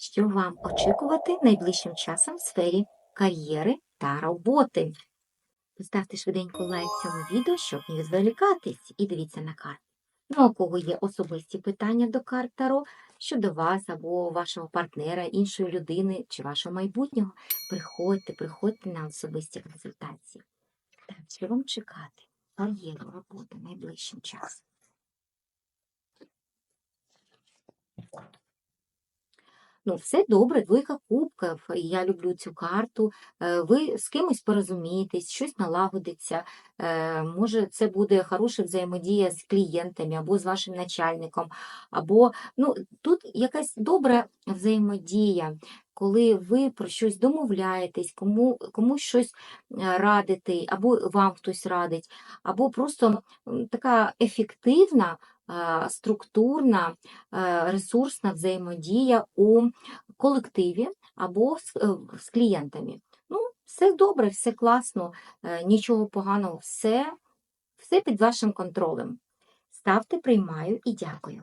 Що вам очікувати найближчим часом в сфері кар'єри та роботи? Поставте швиденько лайк цьому відео, щоб не відволікатись, і дивіться на карти. Ну, а кого є особисті питання до карт Таро щодо вас або вашого партнера, іншої людини чи вашого майбутнього, приходьте, приходьте на особисті консультації. Так, що вам чекати? Кар'єру, роботи найближчим часом. Ну, все добре, двойка кубків. Я люблю цю карту. Е, Ви з кимось порозумієтесь, щось налагодиться. Е, Може, це буде хороша взаємодія з клієнтами або з вашим начальником, або ну, тут якась добра взаємодія, коли ви про щось домовляєтесь, кому, комусь щось е, радите, або вам хтось радить, або просто така ефективна, структурна, е, ресурсна взаємодія у колективі або з, е, з клієнтами. Ну, все добре, все класно, е, нічого поганого, все, все під вашим контролем. Ставте, приймаю і дякую.